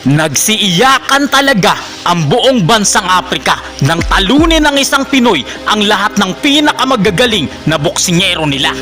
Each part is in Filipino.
Nagsiiyakan talaga ang buong bansang Afrika nang talunin ng isang Pinoy ang lahat ng pinakamagagaling na boksingero nila.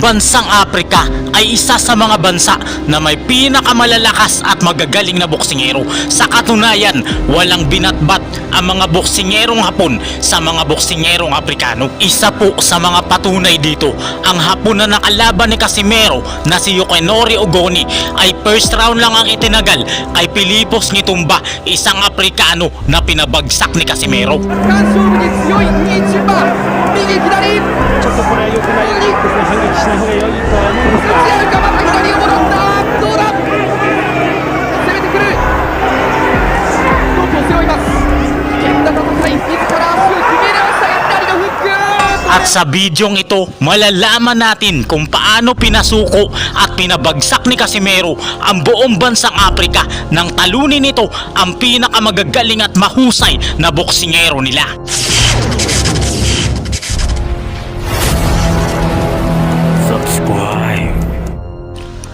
bansang Afrika ay isa sa mga bansa na may pinakamalalakas at magagaling na boksingero. Sa katunayan, walang binatbat ang mga boksingerong Hapon sa mga boksingerong Aprikano. Isa po sa mga patunay dito, ang Hapon na nakalaban ni Casimero na si Yukenori Ogoni ay first round lang ang itinagal kay Pilipos Ngitumba, isang Aprikano na pinabagsak ni Casimero. Kansu, ちょっとこれは良くないですね反撃しない方が良いとは思うんですが強いかまた左をもらったどうだ攻めてくるロープを背負います危険な戦い自ら足を決め直した左のフック At sa bidyong ito, malalaman natin kung paano pinasuko at pinabagsak ni Casimero ang buong bansang Afrika nang talunin nito ang pinakamagagaling at mahusay na boksingero nila.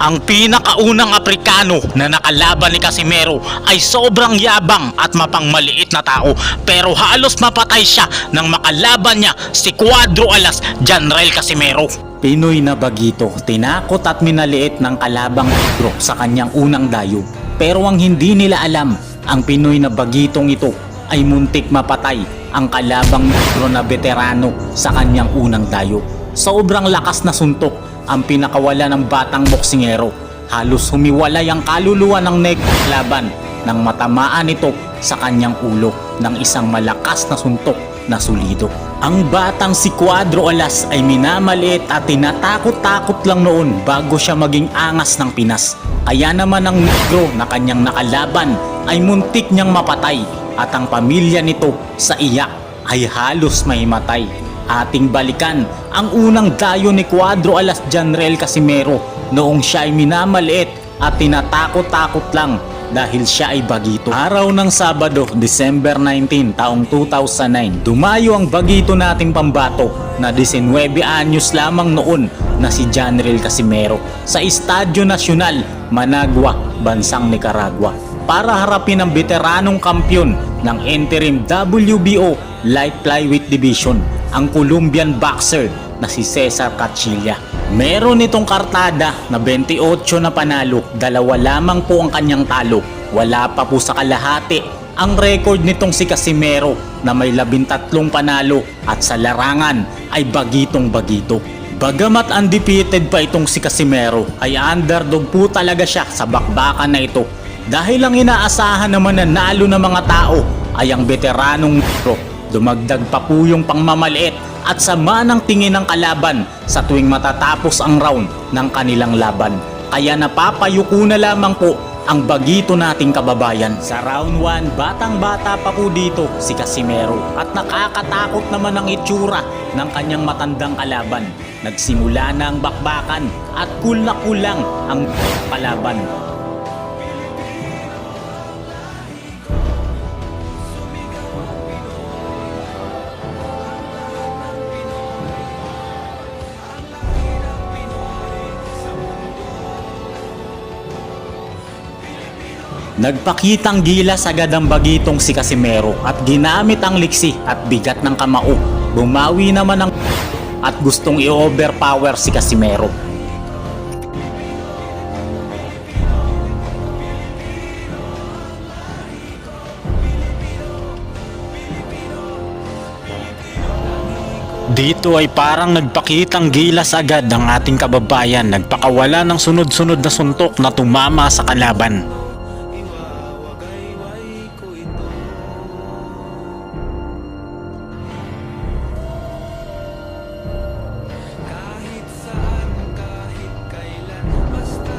Ang pinakaunang Aprikano na nakalaban ni Casimero ay sobrang yabang at mapangmaliit na tao pero halos mapatay siya nang makalaban niya si Cuadro Alas Janrael Casimero. Pinoy na bagito, tinakot at minaliit ng kalabang negro sa kanyang unang dayo. Pero ang hindi nila alam, ang Pinoy na bagitong ito ay muntik mapatay ang kalabang negro na veterano sa kanyang unang dayo. Sobrang lakas na suntok ang pinakawala ng batang boksingero. Halos humiwalay ang kaluluwa ng negro laban nang matamaan ito sa kanyang ulo ng isang malakas na suntok na sulido. Ang batang si Cuadro Alas ay minamaliit at tinatakot-takot lang noon bago siya maging angas ng Pinas. Kaya naman ang negro na kanyang nakalaban ay muntik niyang mapatay at ang pamilya nito sa iyak ay halos maimatay. Ating balikan ang unang dayo ni Cuadro Alas Janrel Casimero noong siya ay minamaliit at tinatakot-takot lang dahil siya ay bagito. Araw ng Sabado, December 19, taong 2009, dumayo ang bagito nating pambato na 19 anyos lamang noon na si Janrel Casimero sa Estadyo Nacional, Managua, Bansang Nicaragua para harapin ang veteranong kampyon ng interim WBO Light Flyweight Division, ang Colombian boxer na si Cesar Cachilla. Meron itong kartada na 28 na panalo, dalawa lamang po ang kanyang talo. Wala pa po sa kalahati ang record nitong si Casimero na may 13 panalo at sa larangan ay bagitong bagito. Bagamat undefeated pa itong si Casimero ay underdog po talaga siya sa bakbakan na ito dahil ang inaasahan naman na nalo ng mga tao ay ang veteranong pro. Dumagdag pa po yung pangmamaliit at sama ng tingin ng kalaban sa tuwing matatapos ang round ng kanilang laban. Kaya napapayuko na lamang po ang bagito nating kababayan. Sa round 1, batang bata pa po dito si Casimero at nakakatakot naman ang itsura ng kanyang matandang kalaban. Nagsimula na ang bakbakan at cool na cool lang ang kalaban. Nagpakitang gilas agad ang bagitong si Casimero at ginamit ang liksi at bigat ng kamao. Bumawi naman ang at gustong i-overpower si Casimero. Dito ay parang nagpakitang gilas agad ang ating kababayan nagpakawala ng sunod-sunod na suntok na tumama sa kalaban.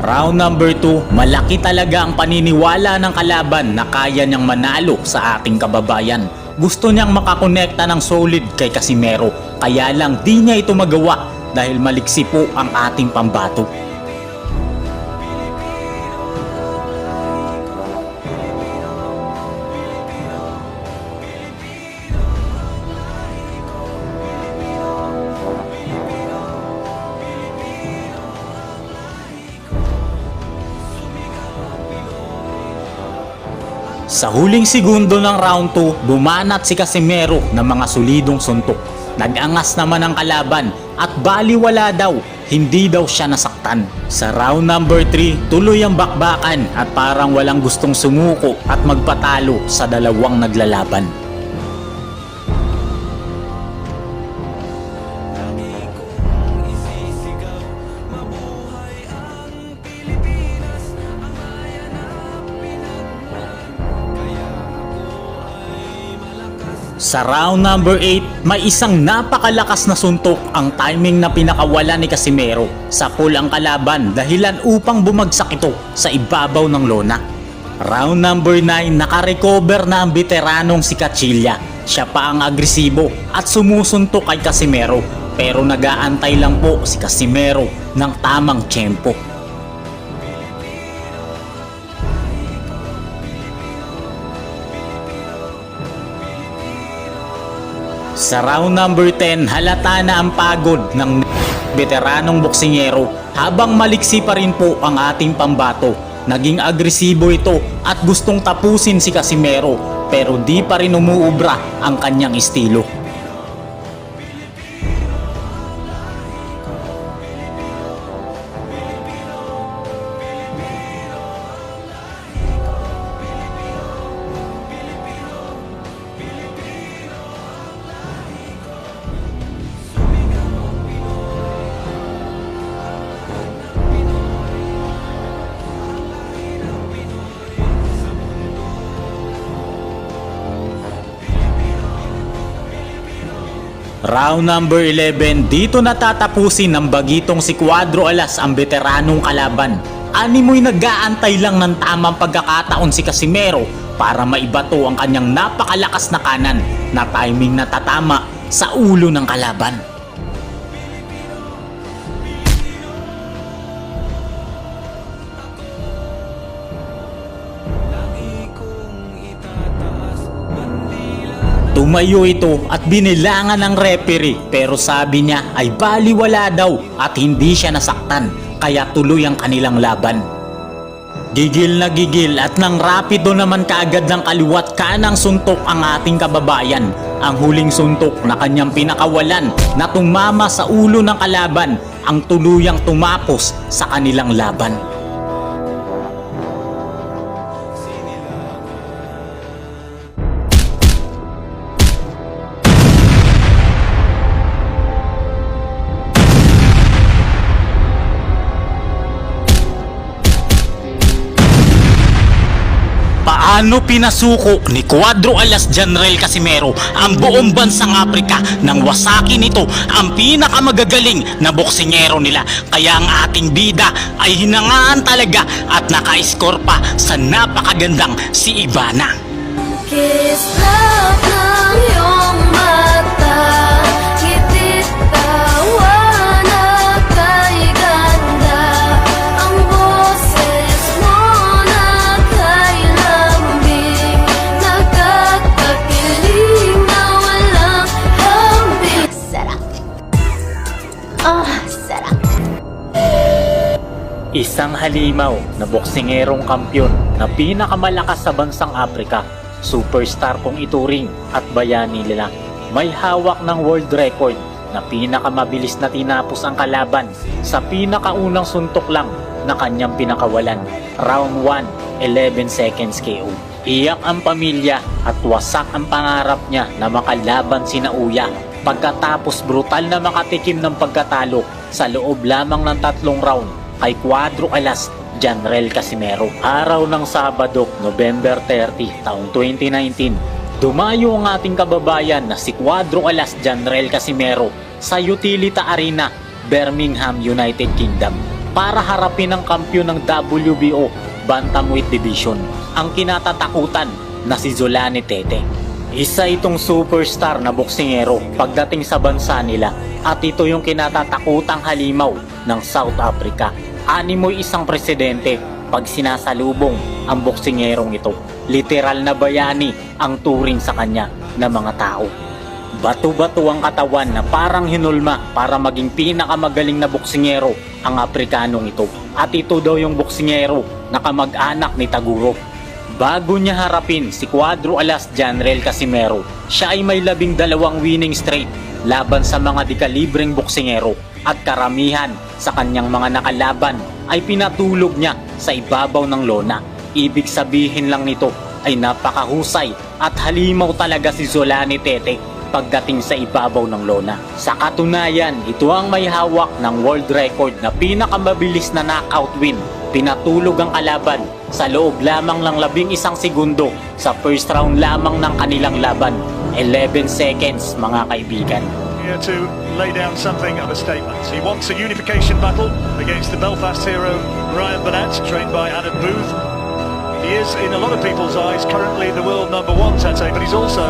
Round number 2, malaki talaga ang paniniwala ng kalaban na kaya niyang manalo sa ating kababayan. Gusto niyang makakonekta ng solid kay Casimero, kaya lang di niya ito magawa dahil maliksi po ang ating pambato. Sa huling segundo ng round 2, bumanat si Casimero ng mga solidong suntok. Nag-angas naman ang kalaban at baliwala daw, hindi daw siya nasaktan. Sa round number 3, tuloy ang bakbakan at parang walang gustong sumuko at magpatalo sa dalawang naglalaban. Sa round number 8, may isang napakalakas na suntok ang timing na pinakawala ni Casimero sa pool ang kalaban dahilan upang bumagsak ito sa ibabaw ng lona. Round number 9, nakarecover na ang veteranong si Cachilla. Siya pa ang agresibo at sumusuntok kay Casimero pero nagaantay lang po si Casimero ng tamang tiyempo. Sa round number 10, halata na ang pagod ng veteranong boksingero habang maliksi pa rin po ang ating pambato. Naging agresibo ito at gustong tapusin si Casimero pero di pa rin umuubra ang kanyang estilo. Round number 11, dito natatapusin ng bagitong si Cuadro Alas ang veteranong kalaban. Animoy nag-aantay lang ng tamang pagkakataon si Casimero para maibato ang kanyang napakalakas na kanan na timing na tatama sa ulo ng kalaban. Tumayo ito at binilangan ng referee pero sabi niya ay baliwala daw at hindi siya nasaktan kaya tuloy ang kanilang laban. Gigil na gigil at nang rapido naman kaagad ng kaliwat kanang suntok ang ating kababayan. Ang huling suntok na kanyang pinakawalan na tumama sa ulo ng kalaban ang tuluyang tumapos sa kanilang laban. Paano pinasuko ni Cuadro Alas General Casimero ang buong bansang Afrika nang wasaki nito ang pinakamagagaling na boksingero nila kaya ang ating bida ay hinangaan talaga at naka-score pa sa napakagandang si Ivana. Kiss love Isang halimaw na boksingerong kampyon na pinakamalakas sa bansang Afrika. Superstar kung ituring at bayani nila. May hawak ng world record na pinakamabilis na tinapos ang kalaban sa pinakaunang suntok lang na kanyang pinakawalan. Round 1, 11 seconds KO. Iyak ang pamilya at wasak ang pangarap niya na makalaban si Nauya pagkatapos brutal na makatikim ng pagkatalo sa loob lamang ng tatlong round kay Cuadro Alas Janrel Casimero. Araw ng Sabado, November 30, taong 2019, dumayo ang ating kababayan na si Cuadro Alas Janrel Casimero sa Utilita Arena, Birmingham, United Kingdom para harapin ang kampyon ng WBO Bantamweight Division, ang kinatatakutan na si Zolani Tete. Isa itong superstar na boksingero pagdating sa bansa nila at ito yung kinatatakutang halimaw ng South Africa. Animoy isang presidente pag sinasalubong ang boksingerong ito. Literal na bayani ang turing sa kanya ng mga tao. Bato-bato ang katawan na parang hinulma para maging pinakamagaling na boksingero ang Aprikanong ito. At ito daw yung boksingero na kamag-anak ni Taguro. Bago niya harapin si Cuadro Alas Janrel Casimero, siya ay may labing dalawang winning straight laban sa mga dekalibreng boksingero at karamihan sa kanyang mga nakalaban ay pinatulog niya sa ibabaw ng lona. Ibig sabihin lang nito ay napakahusay at halimaw talaga si Zolani Tete pagdating sa ibabaw ng lona. Sa katunayan, ito ang may hawak ng world record na pinakamabilis na knockout win. Pinatulog ang kalaban sa loob lamang ng labing isang segundo sa first round lamang ng kanilang laban. 11 seconds mga kaibigan. here to lay down something of a statement. He wants a unification battle against the Belfast hero Ryan Burnett, trained by Adam Booth. He is, in a lot of people's eyes, currently the world number one, Tete, but he's also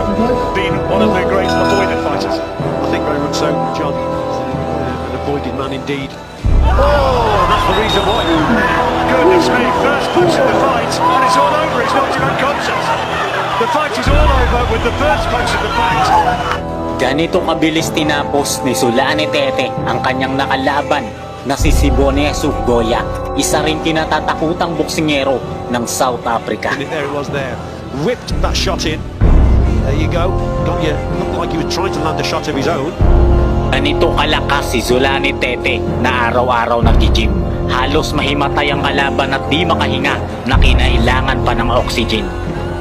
been one of the great avoided fighters. I think very much so, John. An avoided man indeed. Oh, that's the reason why. Goodness me, first punch in the fight, and it's all over. He's knocked him unconscious. The fight is all over with the first punch of the fight. Ganito kabilis tinapos ni Sulani Tete ang kanyang nakalaban na si Sibone Goya, isa rin kinatatakutang boksingero ng South Africa. And there it was there. Whipped that shot in. There you go. Got you. Looked like he was trying to land a shot of his own. Ganito kalakas si Zulani Tete na araw-araw nag-gym. Halos mahimatay ang kalaban at di makahinga na kinailangan pa ng oxygen.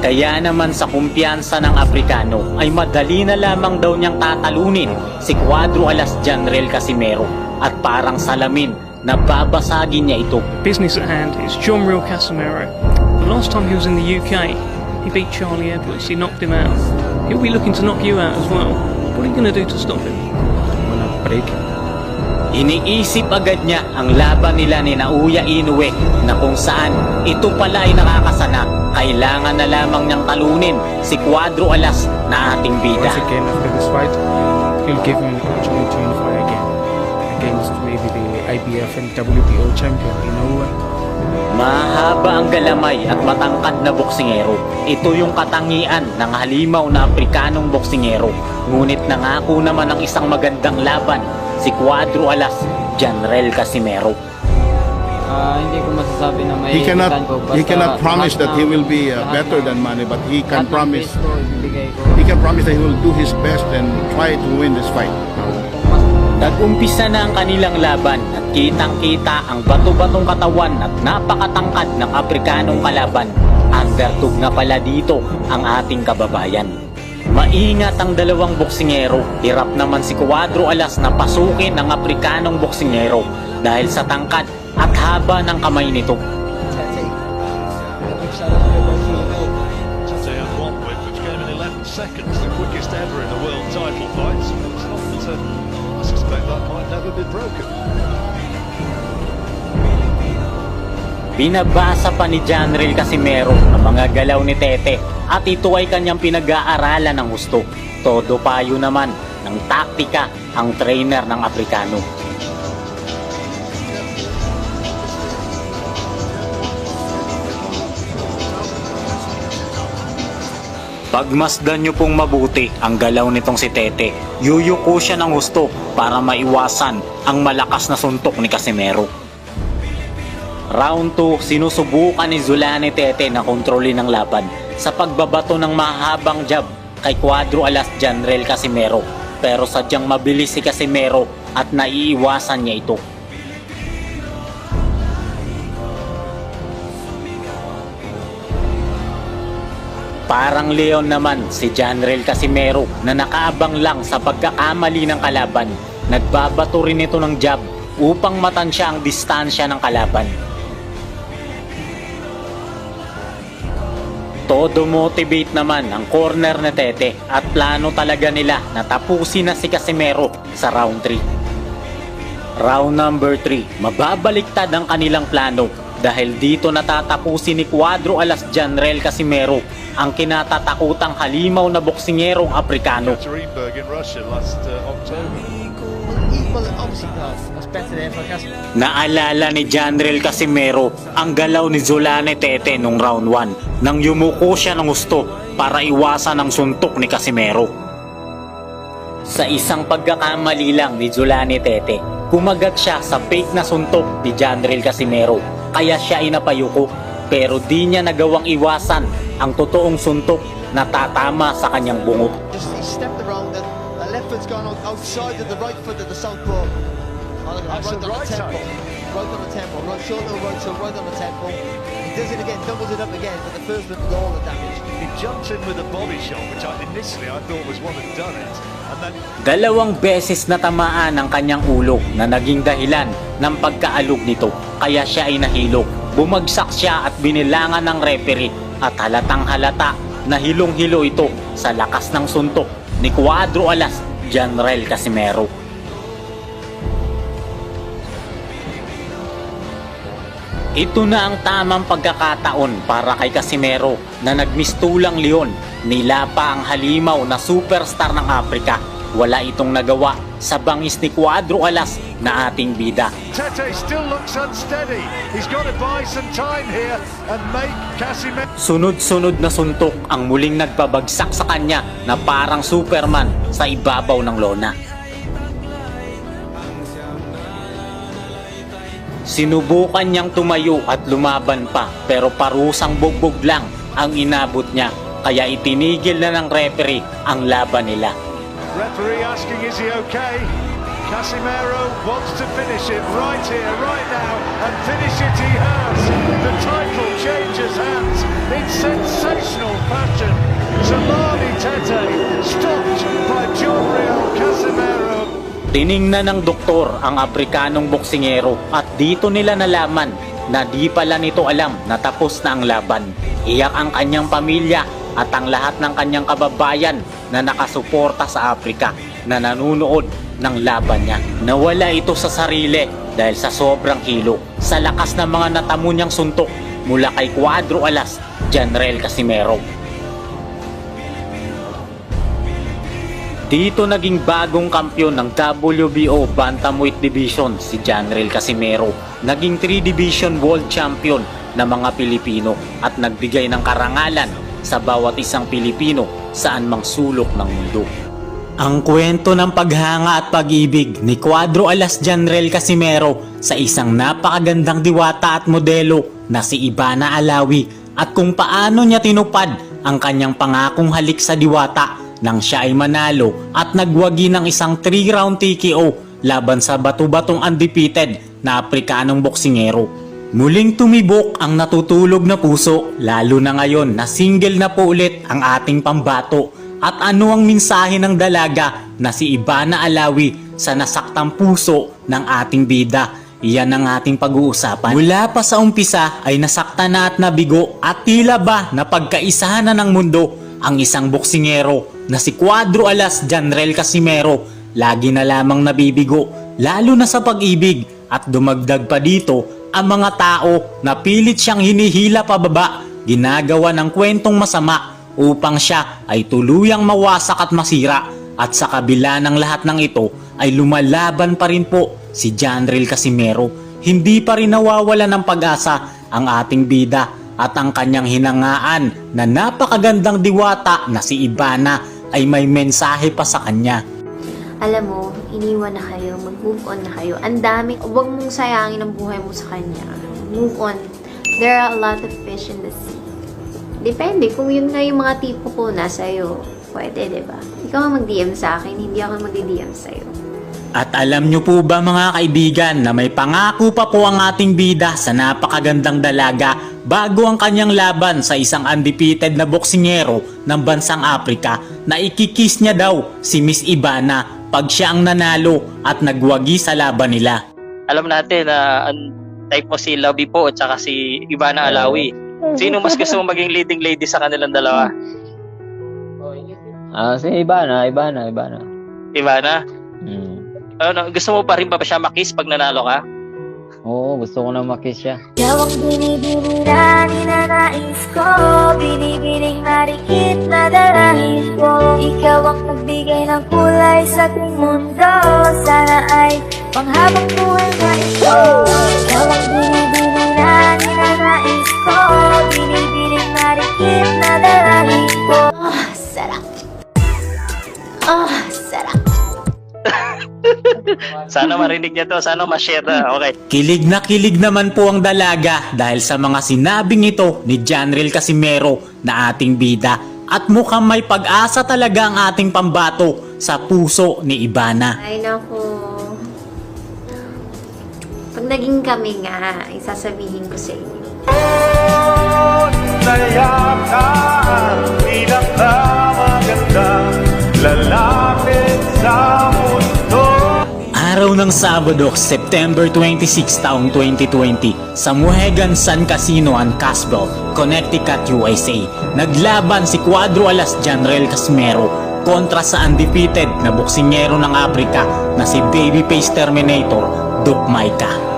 Kaya naman sa kumpiyansa ng Aprikano ay madali na lamang daw niyang tatalunin si Cuadro Alas Janrel Casimero at parang salamin na babasagin niya ito. Business at hand is John Real Casimiro. The last time he was in the UK, he beat Charlie Edwards. He knocked him out. He'll be looking to knock you out as well. What are you going to do to stop him? Iniisip agad niya ang laban nila ni Nauya Inoue na kung saan ito pala ay nakakasana. Kailangan na lamang niyang talunin si Cuadro Alas na ating bida. Once again, after this fight, he'll give him an opportunity to unify again against maybe the IBF and WBO champion, what? Mahaba ang galamay at matangkad na boksingero. Ito yung katangian ng halimaw na Afrikanong boksingero. Ngunit nangako naman ng isang magandang laban si Cuadro Alas Janrel Casimero. Ah, hindi ko masasabi na may he cannot ko. he Basta cannot promise lahat that he ng- will be uh, lahat better ng- than Manny, but he lahat can ng promise best ko, ibibigay ko. he can promise that he will do his best and try to win this fight. Kung mas Nag-umpisa na ang kanilang laban at kitang-kita ang bato-batong katawan at napakatangkad ng Afrikanong kalaban. Underdog na pala dito ang ating kababayan. Maingat ang dalawang boksingero. Hirap naman si Cuadro Alas na pasukin ng Afrikanong boksingero dahil sa tangkad at haba ng kamay nito. Tete had one whip, which came in 11 seconds, the quickest ever in a world title fight. It's not that, I suspect that might never be broken. Binabasa pa ni Janril Casimero ang mga galaw ni Tete at ito ay kanyang pinag-aaralan ng gusto. Todo payo naman ng taktika ang trainer ng Aprikano. Pagmasdan nyo pong mabuti ang galaw nitong si Tete. Yuyuko siya ng gusto para maiwasan ang malakas na suntok ni Casimero. Round 2, sinusubukan ni Zulani Tete na kontrolin ang laban sa pagbabato ng mahabang jab kay Cuadro Alas Janrel Casimero. Pero sadyang mabilis si Casimero at naiiwasan niya ito. Parang leon naman si Janrel Casimero na nakaabang lang sa pagkakamali ng kalaban. Nagbabato rin ito ng jab upang matansya ang distansya ng kalaban. Todo motivate naman ang corner na Tete at plano talaga nila na tapusin na si Casimero sa round 3. Round number 3, mababaliktad ang kanilang plano dahil dito natatapusin ni Cuadro Alas Janrel Casimero ang kinatatakutang halimaw na boksingerong Aprikano. Last uh, October. Naalala ni Janrel Casimero ang galaw ni Zolane Tete nung round 1 nang yumuko siya ng gusto para iwasan ang suntok ni Casimero. Sa isang pagkakamali lang ni Zolane Tete, kumagat siya sa fake na suntok ni Janrel Casimero kaya siya ay napayuko. pero di niya nagawang iwasan ang totoong suntok na tatama sa kanyang bungot. Just stepped around and the left foot's gone out- outside of the right foot of the southpaw. Oh, look at that, right the on right the tempo. side. Right on the tempo. Right shoulder, right shoulder, right on the tempo. He does it again, doubles it up again, but the first one did all the damage. He jumped in with a body shot, which I, initially I thought was what had done it. And then Dalawang beses na tamaan ang kanyang ulo na naging dahilan ng pagkaalog nito kaya siya ay nahilo. Bumagsak siya at binilangan ng referee at halatang halata na hilong-hilo ito sa lakas ng suntok ni Cuadro Alas General Casimero. Ito na ang tamang pagkakataon para kay Casimero na nagmistulang leon. Nila pa ang halimaw na superstar ng Afrika. Wala itong nagawa sa bangis ni Cuadro Alas na ating bida. Tete still looks unsteady. He's got to buy some time here and make Casimiro. Sunod-sunod na suntok ang muling nagpabagsak sa kanya na parang Superman sa ibabaw ng lona. Sinubukan niyang tumayo at lumaban pa pero parusang bugbog lang ang inabot niya kaya itinigil na ng referee ang laban nila. Referee asking, is he okay? Casimiro wants to finish it right here, right now, and finish it he has. The title changes hands in sensational fashion. Solani Tete stopped by Jumriel Casimiro. Tiningnan ng doktor ang Afrikanong boksingero at dito nila nalaman na di pala nito alam na tapos na ang laban. Iyak ang kanyang pamilya at ang lahat ng kanyang kababayan na nakasuporta sa Afrika na nanunood ng laban niya. Nawala ito sa sarili dahil sa sobrang hilo sa lakas ng mga natamo niyang suntok mula kay Cuadro Alas, General Casimero. Dito naging bagong kampyon ng WBO Bantamweight Division si Janrel Casimero. Naging 3 Division World Champion na mga Pilipino at nagbigay ng karangalan sa bawat isang Pilipino saan mang sulok ng mundo. Ang kwento ng paghanga at pag-ibig ni Cuadro Alas Janrel Casimero sa isang napakagandang diwata at modelo na si Ivana Alawi at kung paano niya tinupad ang kanyang pangakong halik sa diwata nang siya ay manalo at nagwagi ng isang 3-round TKO laban sa batu-batong undefeated na Afrikanong boksingero. Muling tumibok ang natutulog na puso lalo na ngayon na single na po ulit ang ating pambato at ano ang mensahe ng dalaga na si Ivana Alawi sa nasaktang puso ng ating bida. Iyan ang ating pag-uusapan. Mula pa sa umpisa ay nasakta na at nabigo at tila ba na pagkaisahan na ng mundo ang isang boksingero na si Cuadro Alas Janrel Casimero. Lagi na lamang nabibigo lalo na sa pag-ibig at dumagdag pa dito ang mga tao na pilit siyang hinihila pababa ginagawa ng kwentong masama upang siya ay tuluyang mawasak at masira at sa kabila ng lahat ng ito ay lumalaban pa rin po si Janril Casimero. Hindi pa rin nawawala ng pag-asa ang ating bida at ang kanyang hinangaan na napakagandang diwata na si Ibana ay may mensahe pa sa kanya. Alam mo, iniwan na kayo, mag-move on na kayo. Ang dami, huwag mong sayangin ang buhay mo sa kanya. Move on. There are a lot of fish in the sea. Depende, kung yun nga yung mga tipo ko nasa iyo, pwede, di ba? Ikaw ang mag-DM sa akin, hindi ako mag-DM sa'yo. At alam nyo po ba mga kaibigan na may pangako pa po ang ating bida sa napakagandang dalaga bago ang kanyang laban sa isang undefeated na boksingero ng bansang Afrika na ikikis niya daw si Miss Ibana pag siya ang nanalo at nagwagi sa laban nila. alam natin na ang type mo si Lovey po at saka si Ivana Alawi. Sino mas gusto mo maging leading lady sa kanilang dalawa? Ah, si Ibana, Ibana, Ibana. Ivana? Hmm. Ano, gusto mo pa rin ba siya makiss pag nanalo ka? Oo, gusto ko na makiss siya. Ikaw ang binibini na ninanais ko. Binibining marikit na darahin ko. Ikaw ang nagbigay ng kulay sa aking mundo. Sana ay panghabang buhay na ito. Ikaw ang binibini na ninanais ko. Binibining marikit na darahin ko. Ah, sarap. Ah, sarap Sana marinig niya to. Sana ma-share na. Okay. Kilig na kilig naman po ang dalaga dahil sa mga sinabing ito ni Janril Casimero na ating bida at mukhang may pag-asa talaga ang ating pambato sa puso ni Ibana. Ay, naku. Pag naging kami nga, isasabihin ko sa inyo. Araw ng Sabado, September 26, taong 2020, sa Muhegan Sun Casino and Casbel, Connecticut, USA, naglaban si Cuadro Alas Janrel Casimero kontra sa undefeated na boksingero ng Afrika na si Babyface Terminator, Duke Maika.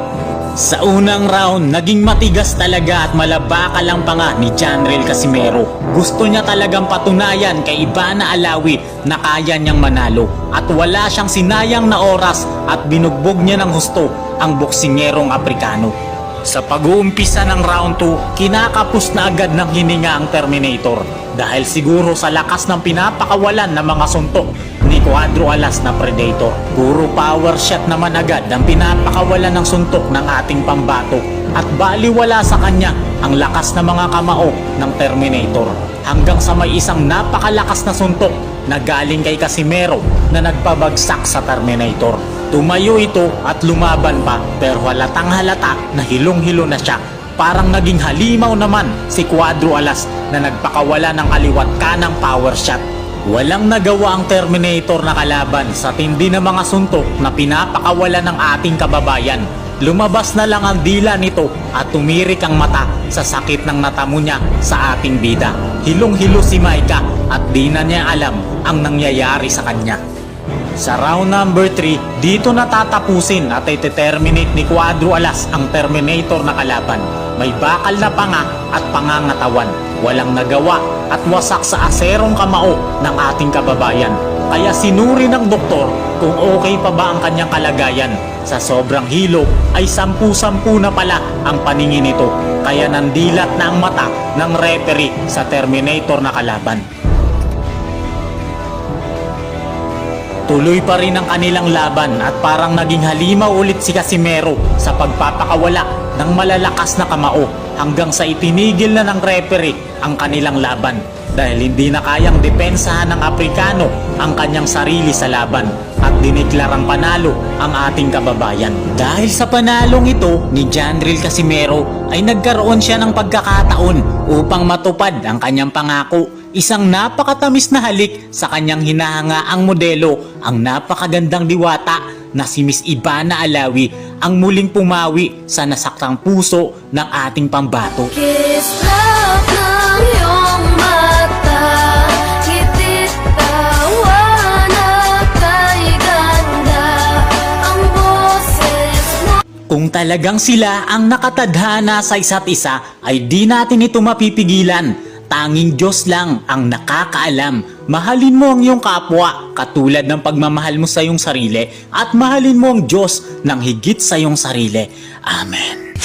Sa unang round, naging matigas talaga at malabaka lang pa nga ni Janrel Casimero. Gusto niya talagang patunayan kay Ivana Alawi na kaya niyang manalo at wala siyang sinayang na oras at binugbog niya ng husto ang boksingerong Aprikano. Sa pag-uumpisa ng round 2, kinakapos na agad ng hininga ang Terminator dahil siguro sa lakas ng pinapakawalan ng mga suntok ni Cuadro Alas na Predator. Puro power shot naman agad ang pinapakawalan ng suntok ng ating pambato at baliwala sa kanya ang lakas ng mga kamao ng Terminator hanggang sa may isang napakalakas na suntok na galing kay Casimero na nagpabagsak sa Terminator. Tumayo ito at lumaban pa pero halatang halata na hilong-hilo na siya. Parang naging halimaw naman si Cuadro Alas na nagpakawala ng kaliwat kanang power shot. Walang nagawa ang Terminator na kalaban sa tindi ng mga suntok na pinapakawala ng ating kababayan. Lumabas na lang ang dila nito at tumirik ang mata sa sakit ng natamo niya sa ating bida. Hilong-hilo si Maika at di na niya alam ang nangyayari sa kanya. Sa round number 3, dito natatapusin at ite-terminate ni Cuadro Alas ang Terminator na kalaban. May bakal na panga at pangangatawan. Walang nagawa at wasak sa aserong kamao ng ating kababayan. Kaya sinuri ng doktor kung okay pa ba ang kanyang kalagayan. Sa sobrang hilo ay sampu-sampu na pala ang paningin nito. Kaya nandilat na ang mata ng referee sa Terminator na kalaban. Tuloy pa rin ang kanilang laban at parang naging halimaw ulit si Casimero sa pagpapakawala ng malalakas na kamao hanggang sa itinigil na ng referee ang kanilang laban dahil hindi na kayang depensahan ng Aprikano ang kanyang sarili sa laban diniklarang panalo ang ating kababayan. Dahil sa panalong ito ni Janril Casimero ay nagkaroon siya ng pagkakataon upang matupad ang kanyang pangako Isang napakatamis na halik sa kanyang hinahanga ang modelo, ang napakagandang diwata na si Miss Ivana Alawi ang muling pumawi sa nasaktang puso ng ating pambato. Kiss talagang sila ang nakatadhana sa isa't isa ay di natin ito mapipigilan. Tanging Diyos lang ang nakakaalam. Mahalin mo ang iyong kapwa katulad ng pagmamahal mo sa iyong sarili at mahalin mo ang Diyos ng higit sa iyong sarili. Amen.